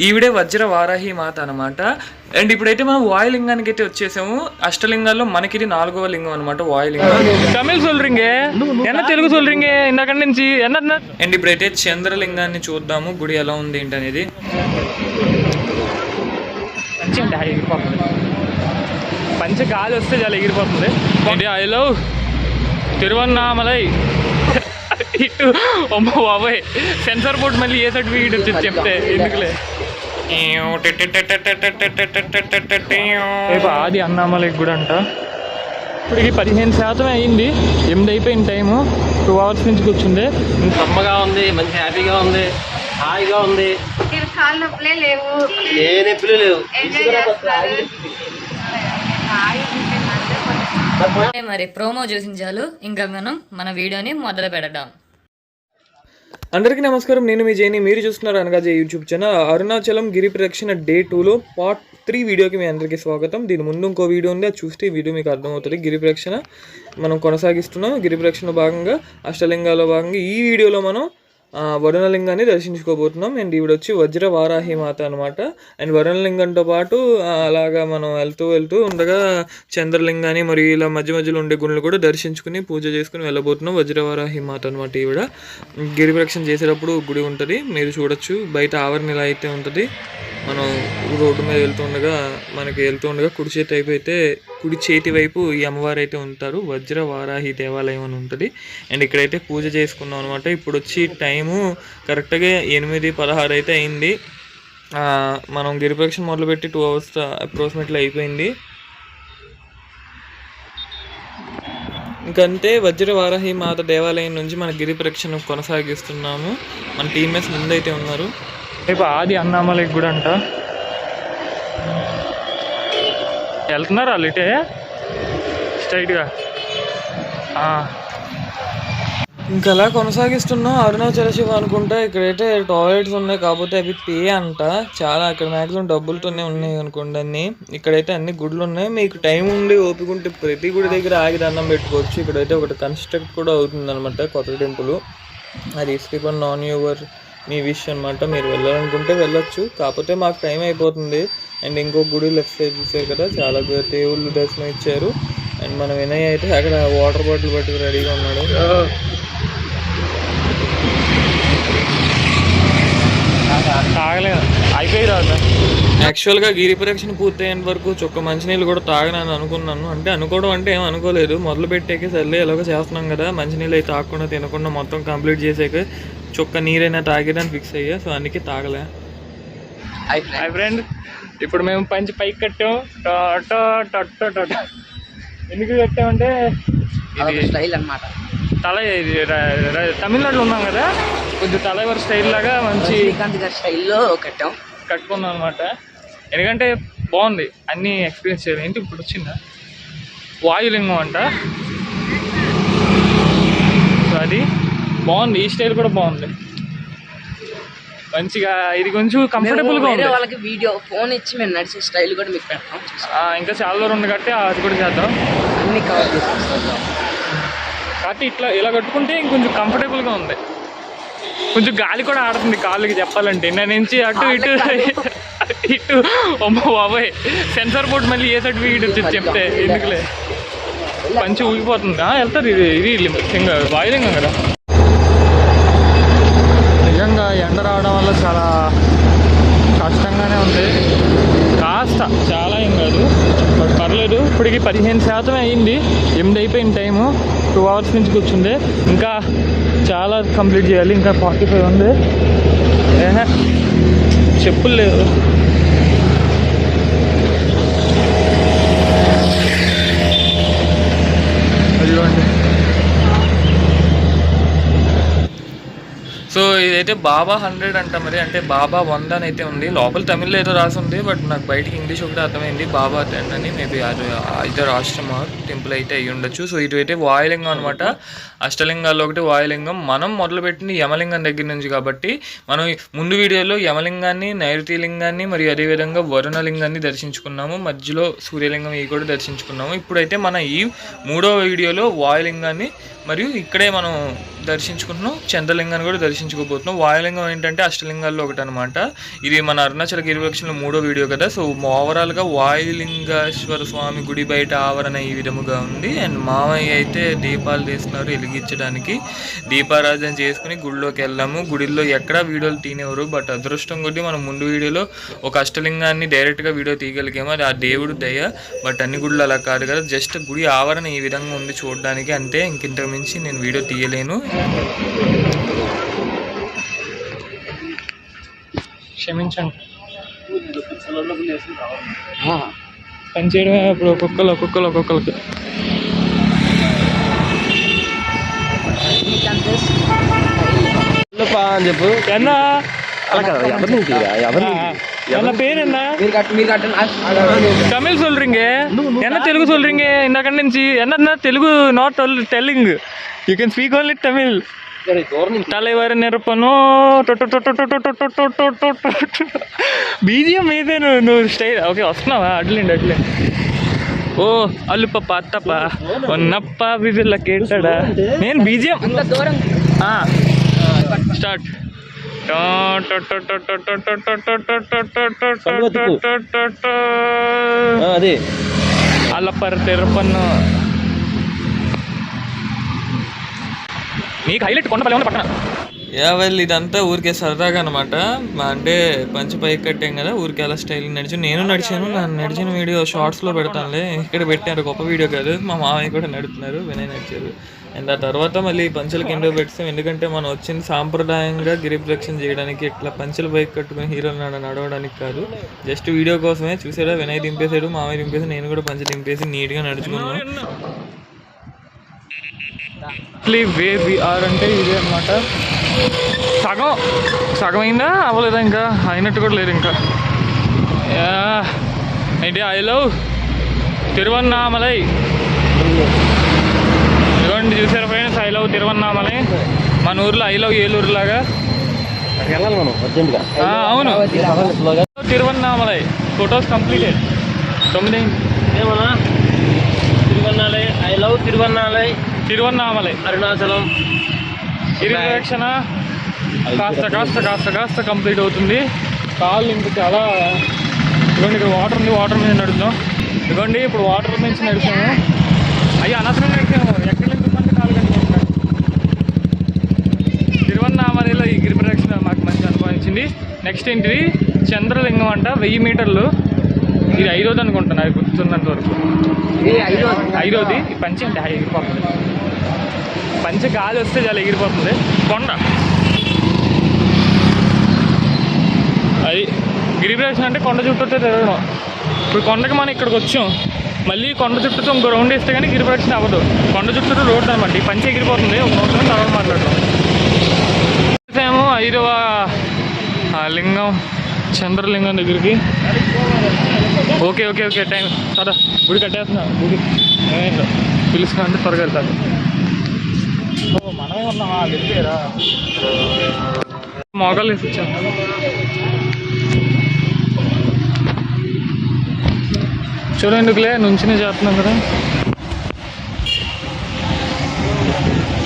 ఈవిడే వజ్ర వారాహి మాత అనమాట అండ్ ఇప్పుడైతే మనం వాయులింగానికి అయితే వచ్చేసాము. అష్టలింగాల్లో మనకి ఇది నాలుగవ లింగం అనమాట వాయులింగం. తమిళ సొల్రింగే? తెలుగు సొల్రింగే ఇందాక నుంచి? ఎన్న అండ్ ఇప్పుడైతే చంద్రలింగాన్ని చూద్దాము గుడి ఎలా ఉంది ఏంటనేది. మంచి గాలి వస్తే చాలా ఎగిరిపోతుంది. అంటే ఐ లవ్ తిరువన్నామలై. ఇటు బాబాయ్. సెన్సార్ బోర్డు మళ్ళీ ఏ సర్టిఫికేట్ వచ్చి చెప్తే ఎందుకులే? రేపు ఆది అన్నామలై కూడా అంట. ఇప్పటికి పదిహేను శాతం అయింది. ఎనిమిది అయిపోయిన టైము. టూ అవర్స్ నుంచి కూర్చుంది. కమ్మగా ఉంది మంచి హ్యాపీగా ఉంది హాయిగా ఉంది. లేవు. ఏ నొప్పులు లేవు. మరి ప్రోమో చూసించాలు. ఇంకా మనం మన వీడియోని మొదలు పెడదాం అందరికీ నమస్కారం. నేను మీ జైని. మీరు చూస్తున్నారు అనగా జై యూట్యూబ్ ఛానల్. అరుణాచలం గిరి ప్రదక్షిణ డే టూలో పార్ట్ త్రీ వీడియోకి మీ అందరికీ స్వాగతం. దీని ముందు ఇంకో వీడియో ఉంది. అది చూస్తే ఈ వీడియో మీకు అర్థమవుతుంది. గిరి ప్రదక్షిణ మనం కొనసాగిస్తున్నాం. గిరి ప్రదక్షిణ భాగంగా అష్టలింగాలో భాగంగా ఈ వీడియోలో మనం వరుణలింగాన్ని దర్శించుకోబోతున్నాం. అండ్ ఈవిడ వచ్చి వజ్ర వారాహి మాత అనమాట అండ్ వరుణలింగంతో పాటు అలాగా మనం వెళ్తూ వెళ్తూ ఉండగా చంద్రలింగాన్ని మరియు ఇలా మధ్య మధ్యలో ఉండే గుళ్ళు కూడా దర్శించుకుని పూజ చేసుకుని వెళ్ళబోతున్నాం వజ్రవారాహి మాత అనమాట ఈవిడ. గిరి ప్రదక్షిణ చేసేటప్పుడు గుడి ఉంటుంది. మీరు చూడొచ్చు. బయట ఆవరణ ఇలా అయితే ఉంటుంది. మనం రోడ్డు మీద వెళ్తుండగా మనకి వెళ్తుండగా కుడి చేతి వైపు అయితే కుడి చేతి వైపు ఈ అమ్మవారు అయితే ఉంటారు. వజ్ర వారాహి దేవాలయం అని ఉంటుంది. అండ్ ఇక్కడైతే పూజ చేసుకున్నాం అనమాట ఇప్పుడు వచ్చి టైము కరెక్ట్గా ఎనిమిది పదహారు అయితే అయింది. మనం గిరి మొదలుపెట్టి టూ అవర్స్ అప్రాక్సిమేట్లీ అయిపోయింది. ఇంకంతే వజ్ర వారాహి మాత దేవాలయం నుంచి మన గిరి ప్రదక్షిణ కొనసాగిస్తున్నాము. మన టీమ్మేట్స్ ముందైతే ఉన్నారు. రేపు ఆది అన్నామలై కూడా అంట. వెళ్తున్నారా లిటే స్ట్రైట్గా. ఇంకెలా అలా కొనసాగిస్తున్నాం అరుణాచల శివ అనుకుంటా ఇక్కడైతే టాయిలెట్స్ ఉన్నాయి కాకపోతే అవి పే అంట. చాలా అక్కడ మ్యాక్సిమం డబ్బులతోనే ఉన్నాయి అనుకోండి అన్ని. ఇక్కడైతే అన్ని గుడ్లు ఉన్నాయి. మీకు టైం ఉండి ఓపికంటే ప్రతి గుడి దగ్గర ఆగి దండం పెట్టుకోవచ్చు. ఇక్కడైతే ఒకటి కన్స్ట్రక్ట్ కూడా అవుతుంది అనమాట కొత్త టెంపుల్. అది స్కిప్ నాన్ యువర్ మీ విష్ అనమాట మీరు వెళ్ళాలనుకుంటే వెళ్ళొచ్చు. కాకపోతే మాకు టైం అయిపోతుంది. అండ్ ఇంకో గుడి లెఫ్ట్ సైడ్ చూసారు కదా చాలా దే- దేవుళ్ళు దర్శనం ఇచ్చారు. అండ్ మన వినయ్ అయితే అక్కడ వాటర్ బాటిల్ పట్టుకు రెడీగా ఉన్నాడు. తాగలేదు అయిపోయి యాక్చువల్గా గిరి ప్రదక్షిణ పూర్తయ్యేంత వరకు చొక్క మంచినీళ్ళు కూడా తాగనని అనుకున్నాను. అంటే అనుకోవడం అంటే ఏం అనుకోలేదు. మొదలు పెట్టాక సర్లే ఎలాగో చేస్తున్నాం కదా. మంచినీళ్ళు అయితే తాగకుండా తినకుండా మొత్తం కంప్లీట్ చేసాక చొక్క నీరైనా తాగేదని ఫిక్స్ అయ్యా సో అందుకే తాగలే. ఫ్రెండ్ ఇప్పుడు మేము పంచి పైకి కట్టాం. టా టా టా టా టా టా. ఎందుకు కట్టామంటే ఇది స్టైల్ అన్నమాట. తల ఇది తమిళనాడులో ఉన్నాం కదా. కొంచెం తలైవర్ స్టైల్ లాగా మంచి స్టైల్లో కట్టాం. కట్టుకున్నాం అనమాట ఎందుకంటే బాగుంది. అన్ని ఎక్స్పీరియన్స్ చేయాలి. ఏంటి ఇప్పుడు వచ్చిందా? వాయులింగం అంట. సో అది బాగుంది ఈ స్టైల్ కూడా బాగుంది. మంచిగా ఇది కొంచెం కంఫర్టబుల్గా ఉంది. వాళ్ళకి వీడియో ఫోన్ ఇచ్చి మేము నడిచే స్టైల్ కూడా మీకు పెడతాం. ఇంకా చాలా దూరం ఉంది కాబట్టి అది కూడా చేద్దాం. అన్ని కవర్ చేస్తాం. కాబట్టి ఇట్లా ఇలా కట్టుకుంటే ఇంకొంచెం comfortable గా ఉంది. కొంచెం గాలి కూడా ఆడుతుంది కాళ్ళకి చెప్పాలంటే. నేను నుంచి అటు ఇటు ఇటు అమ్మో బాబాయ్. సెన్సార్ బోర్డ్ మళ్ళీ ఏ సర్టిఫికేట్ వచ్చి చెప్తే ఎందుకులే? పంచి ఊగిపోతుంది. వెళ్తారు ఇది ఇది లింగ వాయులింగం కదా. రావడం వల్ల చాలా కష్టంగానే ఉంది. కాస్త చాలా ఏం కాదు. బట్ పర్లేదు. ఇప్పటికి పదిహేను శాతం అయింది. ఎనిమిది అయిపోయిన టైము. టూ అవర్స్ నుంచి కూర్చుంది. ఇంకా చాలా కంప్లీట్ చేయాలి. ఇంకా ఫార్టీ ఫైవ్ ఉంది. ఏహే చెప్పులు లేవు. సో ఇదైతే బాబా హండ్రెడ్ అంట మరి. అంటే బాబా వంద అని అయితే ఉంది. లోపల తమిళ్ళో ఏదో రాసి ఉంది బట్ నాకు బయటికి ఇంగ్లీష్ ఒకటి అర్థమైంది. బాబా టెన్ అని. మేబీ అది ఇద్దరు ఆశ్రమ టెంపుల్ అయితే అయ్యి ఉండొచ్చు. సో ఇటు అయితే వాయులింగం అనమాట అష్టలింగాల్లో ఒకటి వాయులింగం. మనం మొదలుపెట్టింది యమలింగం దగ్గర నుంచి కాబట్టి మనం ముందు వీడియోలో యమలింగాన్ని నైరుతి లింగాన్ని మరియు అదేవిధంగా వరుణలింగాన్ని దర్శించుకున్నాము. మధ్యలో సూర్యలింగం ఇవి కూడా దర్శించుకున్నాము. ఇప్పుడైతే మన ఈ మూడో వీడియోలో వాయులింగాన్ని మరియు ఇక్కడే మనం దర్శించుకుంటున్నాం. చంద్రలింగాన్ని కూడా దర్శించుకోబోతున్నాం. వాయులింగం ఏంటంటే అష్టలింగాల్లో ఒకటి అనమాట ఇది మన అరుణాచల గిరివృక్షంలో మూడో వీడియో కదా. సో ఓవరాల్గా వాయులింగేశ్వర స్వామి గుడి బయట ఆవరణ ఈ విధముగా ఉంది. అండ్ మామయ్య అయితే దీపాలు తీస్తున్నారు వెలిగించడానికి. దీపారాధన చేసుకుని గుడిలోకి వెళ్ళాము. గుడిలో ఎక్కడా వీడియోలు తీనేవారు బట్ అదృష్టం కొద్దీ మనం ముందు వీడియోలో ఒక అష్టలింగాన్ని డైరెక్ట్గా వీడియో తీయగలిగాము. అది ఆ దేవుడు దయ. బట్ అన్ని గుళ్ళు అలా కాదు కదా. జస్ట్ గుడి ఆవరణ ఈ విధంగా ఉంది చూడడానికి. అంతే ఇంకింతకు మించి నేను వీడియో తీయలేను. క్షమించండి పని చేయడమే ఇప్పుడు ఒక్కొక్కరు ఒక్కొక్కరు ఒక్కొక్కరికి అని చెప్పు ఎన్నా అలా కదా ఎవరిని ఎవరిని என்ன பேர் என்ன தமிழ் சொல்றீங்க என்ன தெலுங்கு சொல்றீங்க இந்த கண்டிச்சு என்ன Telugu not telling you can speak only Tamil దూరం నుంచి தலைவர் నిరపను బీజిఎం ఏదే నువ్వు నువ్వు స్టైల్ ఓకే వస్తున్నావా అడ్లేండి అడ్లే ఓ అల్లుప పాతప్ప ఉన్నప్ప విజిల్ల కేటాడా నేను బీజిఎం స్టార్ట్ అదే అల్లప్పర్ తెరపన్ను నీకు హైలైట్ కొండపల్లి ఉంది పక్కన. యా వెళ్ళి ఇదంతా ఊరికే సరదాగా అనమాట అంటే పంచి పైకి కట్టాం కదా ఊరికే అలా స్టైల్ నడిచి. నేను నడిచాను నన్ను నడిచిన వీడియో షార్ట్స్లో పెడతానులే. ఇక్కడ పెట్టారు గొప్ప వీడియో కాదు. మా మామయ్య కూడా నడుపుతున్నారు వినయ్ నడిచారు. అండ్ ఆ తర్వాత మళ్ళీ పంచులకి కింద పెట్టాం. ఎందుకంటే మనం వచ్చింది సాంప్రదాయంగా గిరి ప్రదక్షిణ చేయడానికి ఇట్లా పంచులు బైక్ కట్టుకుని హీరోలు నడ నడవడానికి కాదు. జస్ట్ వీడియో కోసమే చూసాడా వినయ్ దింపేశాడు మామయ్య దింపేసి నేను కూడా పంచి దింపేసి నీట్గా నడుచుకున్నాను వే ఆర్ అంటే ఇదే అనమాట సగం సగం అయిందా అవ్వలేదా ఇంకా? అయినట్టు కూడా లేదు ఇంకా. ఏంటి ఐ లవ్ తిరువన్నామలై. ఇదిగోండి చూసారా ఫ్రెండ్స్? I love Tiruvannamalai. మన ఊర్లో ఐ లవ్ ఏలూరు లాగా. అవును. తిరువన్నామలై. ఫొటోస్ కంప్లీటెడ్ తొమ్మిది తిరువన్నాలై ఐ లవ్ తిరువన్నాలై. తిరువన్నామలై. అరుణాచలం. గిరి ప్రదక్షిణ కాస్త కాస్త కాస్త కాస్త కంప్లీట్ అవుతుంది. కాళ్ళు ఇంక చాలా ఇదిగోండి ఇక్కడ వాటర్ ఉంది వాటర్ మీద నడుద్దాం. ఇదిగోండి ఇప్పుడు వాటర్ నుంచి నడిచాము. అయ్యి అనవసరం నడిచాము ఎక్కడ నుంచి కాలు కట్టుకుంటాం తిరువన్నామలలో ఈ గిరి ప్రదక్షిణ మాకు మంచి అనుభవం ఇచ్చింది. నెక్స్ట్ ఏంటిది? చంద్రలింగం అంట వెయ్యి మీటర్లు. ఇది ఐదోది అనుకుంటాను అది గుర్తున్నంత వరకు. ఐదోది. ఈ పంచి అంటే ఎగిరిపోతుంది. పంచి గాలి వస్తే చాలా ఎగిరిపోతుంది. కొండ. అది గిరిప్రదక్షిణ అంటే కొండ చుట్టూ తిరగడం. ఇప్పుడు కొండకి మనం ఇక్కడికి వచ్చాం. మళ్ళీ కొండ చుట్టూతో ఇంకో రౌండ్ వేస్తే కానీ గిరిప్రదక్షిణ అవ్వదు. కొండ చుట్టూ రోడ్డు అనమాట. ఈ పంచి ఎగిరిపోతుంది. ఒక నోట్లో తర్వాత మాట్లాడడం ఏమో ఐదవ లింగం. చంద్రలింగం దగ్గరికి. Okay okay okay time. సరే గుడి కట్టేస్తున్నా. గుడి. ఏమైందో? అంటే త్వరగా వెళ్తాను. మనమే ఉన్నామా వెళ్ళిపోయారా? మోకాలు వేసి వచ్చాను చూడండిలే నుంచినే చేస్తున్నాం కదా.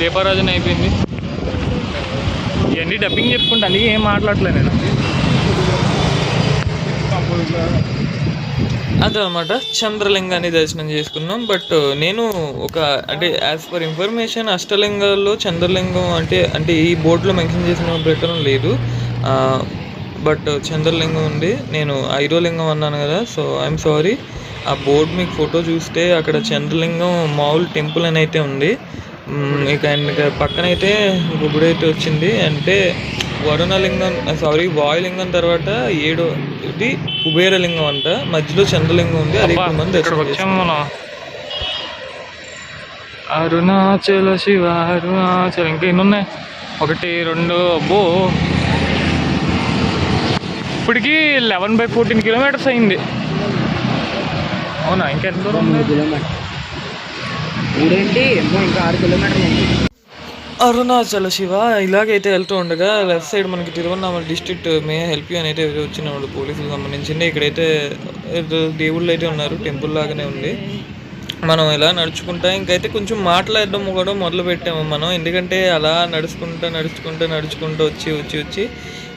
దీపారాజన అయిపోయింది. ఇవన్నీ డబ్బింగ్ చెప్పుకుంటా అందుకే ఏం మాట్లాడలేదు నేను. అదనమాట. చంద్రలింగాన్ని దర్శనం చేసుకున్నాం. బట్ uh, నేను ఒక అంటే యాజ్ పర్ ఇన్ఫర్మేషన్ అష్టలింగాల్లో చంద్రలింగం అంటే అంటే ఈ బోర్డులో మెన్షన్ చేసిన ప్రకారం లేదు. బట్ చంద్రలింగం ఉంది. నేను ఐరోలింగం అన్నాను కదా సో ఐఎమ్ సారీ ఆ బోర్డు మీకు ఫోటో చూస్తే అక్కడ చంద్రలింగం మామూలు టెంపుల్ అని అయితే ఉంది. ఇక అండ్ అయితే పక్కనైతే అయితే వచ్చింది. అంటే వరుణలింగం సారీ వాయులింగం తర్వాత ఏడోది కుబేరలింగం అంట మధ్యలో చంద్రలింగం ఉంది అది దర్శనం మనం. అరుణాచల శివ అరుణాచల ఇంకా ఎన్ని ఉన్నాయి ఒకటి రెండు అబ్బో. ఇప్పటికి లెవెన్ బై ఫోర్టీన్ కిలోమీటర్స్ అయింది. అవునా ఇంకా ఎంత దూరం ఇంకా ఆరు కిలోమీటర్లు ఉంది అరుణాచల శివ ఇలాగైతే వెళ్తూ ఉండగా లెఫ్ట్ సైడ్ మనకి Tiruvannamalai district may help you అని అయితే వచ్చినాడు పోలీసులకు సంబంధించింది. ఇక్కడైతే దేవుళ్ళు అయితే ఉన్నారు టెంపుల్ లాగానే ఉంది. మనం ఇలా నడుచుకుంటా ఇంకైతే కొంచెం మాట్లాడడం కూడా మొదలు పెట్టాము మనం. ఎందుకంటే అలా నడుచుకుంటూ నడుచుకుంటూ నడుచుకుంటూ వచ్చి వచ్చి వచ్చి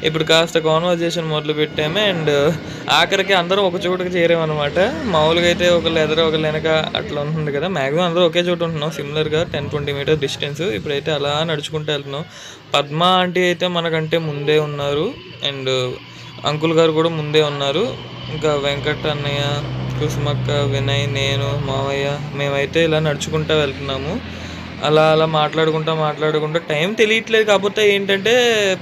ఇప్పుడు కాస్త కాన్వర్జేషన్ మొదలు పెట్టాము. అండ్ ఆఖరికి అందరం ఒక చోటుకి చేరామన్నమాట మామూలుగా అయితే ఒకళ్ళు ఎదురు ఒకళ్ళు వెనక అట్లా ఉంటుంది కదా. మ్యాక్సిమం అందరూ ఒకే చోట ఉంటున్నాం. సిమిలర్గా టెన్ ట్వంటీ మీటర్ డిస్టెన్స్ ఇప్పుడైతే అలా నడుచుకుంటూ వెళ్తున్నాం. పద్మ ఆంటీ అయితే మనకంటే ముందే ఉన్నారు. అండ్ అంకుల్ గారు కూడా ముందే ఉన్నారు. ఇంకా వెంకట్ అన్నయ్య కుసుమక్క వినయ్ నేను మావయ్య మేమైతే ఇలా నడుచుకుంటూ వెళ్తున్నాము. అలా అలా మాట్లాడుకుంటా మాట్లాడుకుంటా టైం తెలియట్లేదు కాకపోతే ఏంటంటే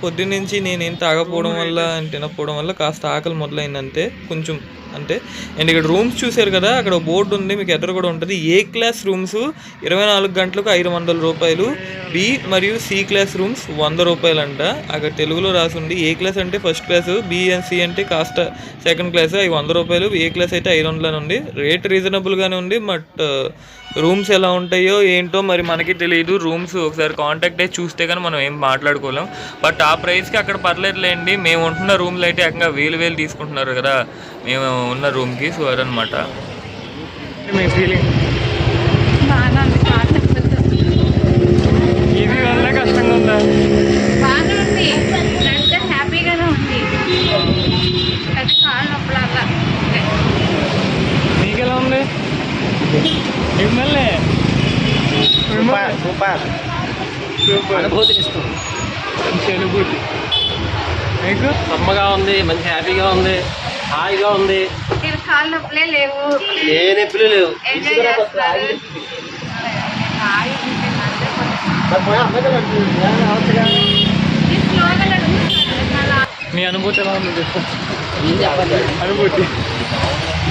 పొద్దున్నుంచి నేనేం తాగకపోవడం వల్ల తినకపోవడం వల్ల కాస్త ఆకలి మొదలైంది అంతే. కొంచెం అంతే అండ్ ఇక్కడ రూమ్స్ చూశారు కదా అక్కడ బోర్డు ఉంది మీకు ఎదురు కూడా ఉంటుంది. ఏ క్లాస్ రూమ్స్? ఇరవై నాలుగు గంటలకు ఐదు వందల రూపాయలు బి మరియు సి క్లాస్ రూమ్స్ వంద రూపాయలు అంట అక్కడ తెలుగులో రాసి ఉంది ఏ క్లాస్ అంటే first class B and C అంటే కాస్త సెకండ్ క్లాస్ అవి వంద రూపాయలు ఏ క్లాస్ అయితే ఐదు వందలని ఉంది. రేట్ రీజనబుల్గానే ఉంది బట్ రూమ్స్ ఎలా ఉంటాయో ఏంటో మరి మనకి తెలియదు రూమ్స్ ఒకసారి కాంటాక్ట్ అయ్యి చూస్తే కానీ మనం ఏం మాట్లాడుకోలేం. బట్ ఆ ప్రైస్కి అక్కడ పర్లేదులేండి. మేము ఉంటున్న రూమ్లు అయితే ఏకంగా వేలు వేలు తీసుకుంటున్నారు కదా. మేము ఉన్న రూమ్కి సో అదనమాట మీ ఫీలింగ్. ఇది వల్ల కష్టంగా ఉందా బాగానే ఉంది అంటే హ్యాపీగానే ఉంది అది కాలు నొప్పులు అలా మీకు ఎలా ఉంది మిమ్మల్ని. సూపర్ సూపర్ అనుభూతిని ఇస్తుంది మంచి అనుభూతి మీకు? సమ్మగా ఉంది మంచి హ్యాపీగా ఉంది హాయిగా ఉంది. కాలు నొప్పులే లేవు. ఏ నొప్పులు లేవు. మీ అనుభూతి ఎలా ఉంది? అనుభూతి.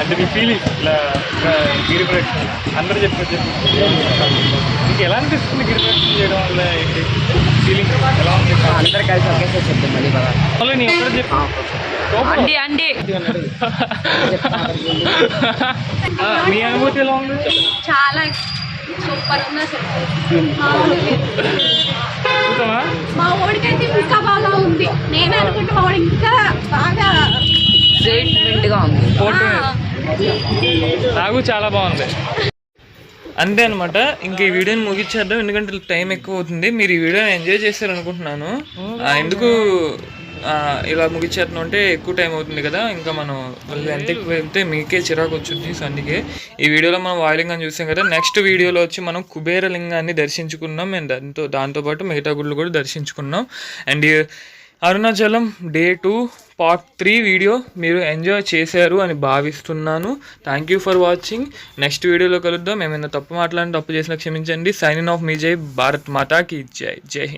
అంటే మీ ఫీలింగ్ ఇట్లా ఇట్లా గిరి ప్రదక్షిణ అందరూ చెప్పారు చెప్పు. మీకు ఎలా అనిపిస్తుంది గిరి ప్రదక్షిణ చేయడం వల్ల ఏంటి? ఫీలింగ్ ఎలా ఉంది? అందరు కలిసి ఒకేసారి చెప్తాం మళ్ళీ పద. మళ్ళీ నీ ఒక్కడే చెప్పు. అండి అండి. మీ అనుభూతి ఎలా ఉంది? చాలా సూపర్ ఉంది అసలు మా ఓడికైతే ఇంకా బాగా ఉంది. నేను అనుకుంటే మా వాడు ఇంకా బాగా గా ఉంది. ఫోటో నాకు చాలా బాగుంది. అంతే అనమాట ఇంక ఈ వీడియోని ముగించేద్దాం. ఎందుకంటే టైం ఎక్కువ అవుతుంది మీరు ఈ వీడియోని ఎంజాయ్ చేస్తారు అనుకుంటున్నాను ఎందుకు ఇలా ముగించేద్దాం అంటే ఎక్కువ టైం అవుతుంది కదా. ఇంకా మనం మళ్ళీ ఎంత ఎక్కువ వెళ్తే మీకే చిరాకు వచ్చింది సో అందుకే ఈ వీడియోలో మనం వాయులింగాన్ని చూసాం కదా. నెక్స్ట్ వీడియోలో వచ్చి మనం కుబేర లింగాన్ని దర్శించుకున్నాం. అండ్ దాంతో దాంతోపాటు మిగతా గుళ్ళు కూడా దర్శించుకున్నాం. And Arunachalam day two part three video మీరు ఎంజాయ్ చేశారు అని భావిస్తున్నాను. Thank you for watching next వీడియోలో కలుద్దాం. ఏమైనా తప్పు మాట్లాడిన తప్పు చేసినా క్షమించండి. సైన్ ఆఫ్ మీ జై భారత్ మాతాకి. జై జై హింద్.